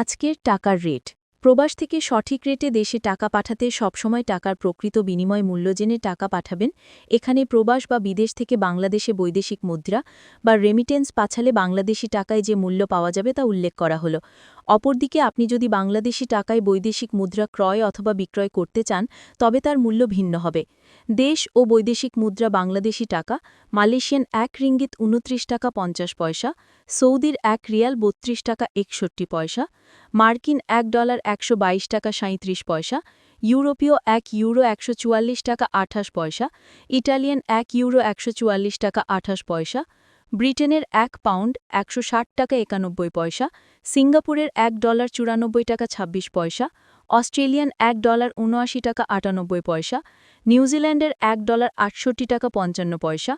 আজকের টাকার রেট। প্রবাস থেকে সঠিক রেটে দেশে টাকা পাঠাতে সবসময় টাকার প্রকৃত বিনিময় মূল্য জেনে টাকা পাঠাবেন। এখানে প্রবাস বা বিদেশ থেকে বাংলাদেশে বৈদেশিক মুদ্রা বা রেমিটেন্স পাছালে বাংলাদেশি টাকায় যে মূল্য পাওয়া যাবে তা উল্লেখ করা হলো। অপরদিকে আপনি যদি বাংলাদেশি টাকায় বৈদেশিক মুদ্রা ক্রয় অথবা বিক্রয় করতে চান, তবে তার মূল্য ভিন্ন হবে। দেশ ও বৈদেশিক মুদ্রা বাংলাদেশি টাকা, মালয়েশিয়ান এক রিঙ্গিত উনত্রিশ টাকা পঞ্চাশ পয়সা, সৌদির এক রিয়াল বত্রিশ টাকা একষট্টি পয়সা, মার্কিন এক ডলার একশো বাইশ টাকা সাঁত্রিশ পয়সা, ইউরোপীয় এক ইউরো একশো চুয়াল্লিশ টাকা আঠাশ পয়সা, ইটালিয়ান এক ইউরো একশো চুয়াল্লিশ টাকা আঠাশ পয়সা ব্রিটেনের এক পাউন্ড একশো ষাট টাকা একানব্বই পয়সা, সিঙ্গাপুরের এক ডলার চুরানব্বই টাকা ২৬ পয়সা, অস্ট্রেলিয়ান এক ডলার উনআশি টাকা আটানব্বই পয়সা, নিউজিল্যান্ডের এক ডলার আটষট্টি টাকা পঞ্চান্ন পয়সা,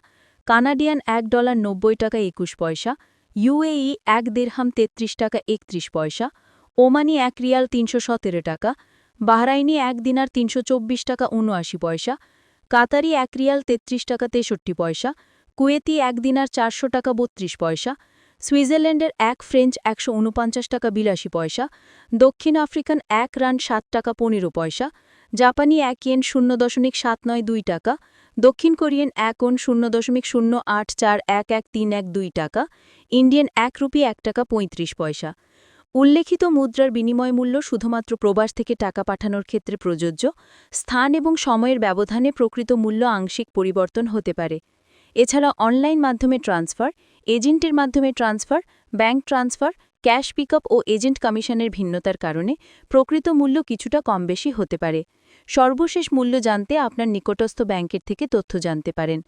কানাডিয়ান এক ডলার নব্বই টাকা একুশ পয়সা, ইউএই এক দেড়হাম তেত্রিশ টাকা একত্রিশ পয়সা, ওমানি এক রিয়াল তিনশো সতেরো টাকা, বাহরাইনি এক দিনার তিনশো চব্বিশ টাকা উনআশি পয়সা, কাতারি এক রিয়াল তেত্রিশ টাকা তেষট্টি পয়সা কুয়েতি এক দিনার চারশো টাকা বত্রিশ পয়সা, সুইজারল্যান্ডের এক ফ্রেঞ্চ একশো উনপঞ্চাশ টাকা বিলাসী পয়সা, দক্ষিণ আফ্রিকান এক রান সাত টাকা পনেরো পয়সা, জাপানি এক ইয়েন শূন্য দশমিক সাত নয় দুই টাকা, দক্ষিণ কোরিয়ান এক ওন শূন্য দশমিক শূন্য আট চার এক এক তিন এক দুই টাকা, ইন্ডিয়ান এক রুপি এক টাকা পঁয়ত্রিশ পয়সা। উল্লেখিত মুদ্রার বিনিময় মূল্য শুধুমাত্র প্রবাস থেকে টাকা পাঠানোর ক্ষেত্রে প্রযোজ্য, স্থান এবং সময়ের ব্যবধানে প্রকৃত মূল্য আংশিক পরিবর্তন হতে পারে। এছাড়া অনলাইন মাধ্যমে ট্রান্সফার, এজেন্টের মাধ্যমে transfer, bank transfer, cash pickup ও এজেন্ট কমিশনের ভিন্নতার কারণে প্রকৃত মূল্য কিছুটা কম বেশি হতে পারে। সর্বশেষ মূল্য জানতে আপনার নিকটস্থ ব্যাংকের থেকে তথ্য জানতে পারেন।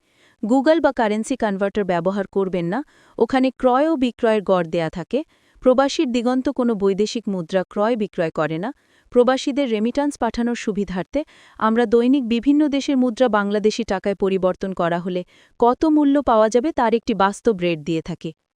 গুগল বা কারেন্সি কনভার্টার ব্যবহার করবেন না। ওখানে ক্রয় ও বিক্রয়ের গড় দেয়া থাকে। প্রবাসীর দিগন্ত কোনো বৈদেশিক মুদ্রা ক্রয় বিক্রয় করে না। প্রবাসীদের রেমিটান্স পাঠানোর সুবিধার্থে আমরা দৈনিক বিভিন্ন দেশের মুদ্রা বাংলাদেশি টাকায় পরিবর্তন করা হলে কত মূল্য পাওয়া যাবে তার একটি বাস্তব রেট দিয়ে থাকি।